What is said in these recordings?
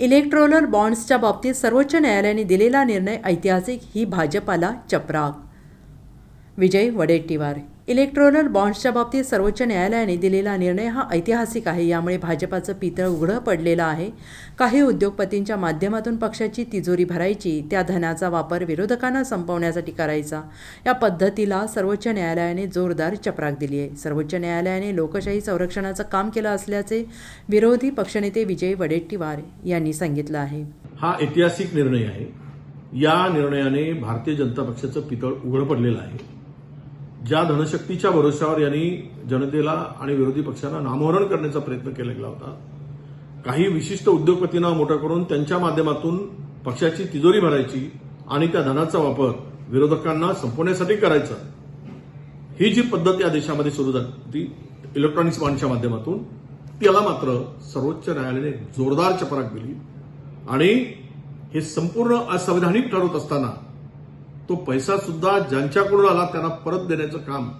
Electoral बॉन्ड्सच्या बाबतीत सर्वोच्च न्यायालयाने दिलेला निर्णय ऐतिहासिक ही भाजपाला चपराक. विजय वडेट्टीवार. इलेक्ट्रोनल बॉन्ड्सच्या बाबतीत सर्वोच्च न्यायालयाने दिलेला निर्णय हा ऐतिहासिक आहे. यामुळे भाजपाचं पितळ उघडं पडलेलं आहे. काही उद्योगपतींच्या माध्यमातून पक्षाची तिजोरी भरायची त्या धनाचा वापर विरोधकांना संपवण्यासाठी करायचा. या पद्धतीला सर्वोच्च न्यायालयाने जोरदार चपराक दिली आहे. सर्वोच्च न्यायालयाने लोकशाही संरक्षणाचं काम केलं असल्याचे विरोधी पक्षनेते विजय वडेट्टीवार यांनी सांगितलं आहे. हा ऐतिहासिक निर्णय आहे. या निर्णयाने भारतीय जनता पक्षाचं पितळ उघडं पडलेलं आहे. ज्या धनशक्तीच्या भरोश्यावर यांनी जनतेला आणि विरोधी पक्षांना नामोहरण करण्याचा प्रयत्न केलेला होता काही विशिष्ट उद्योगपतींना मोठं करून त्यांच्या माध्यमातून पक्षाची तिजोरी भरायची आणि त्या धनाचा वापर विरोधकांना संपवण्यासाठी करायचा ही जी पद्धत या देशामध्ये सुरू झाली ती इलेक्ट्रॉनिक्स बॉन्डच्या माध्यमातून त्याला मात्र सर्वोच्च न्यायालयाने जोरदार चपराक दिली आणि हे संपूर्ण असंवैधानिक ठरवत असताना तो पैसा सुद्धा ज्यांच्याकडून आला त्यांना परत देण्याचं काम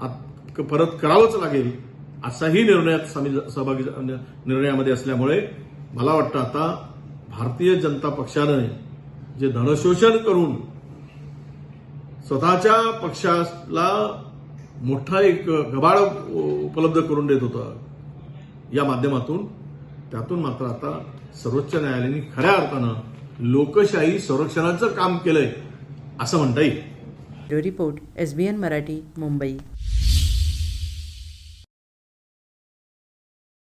आत- परत करावंच लागेल असाही निर्णयात सहभागी निर्णयामध्ये असल्यामुळे मला वाटतं आता भारतीय जनता पक्षानं जे धनशोषण करून स्वतःच्या पक्षाला मोठा एक गबाळ उपलब्ध करून देत होतं या माध्यमातून त्यातून मात्र आता सर्वोच्च न्यायालयाने खऱ्या अर्थानं लोकशाही संरक्षणाचं काम केलंय. असं म्हणता येईल. Report S B N Marathi Mumbai.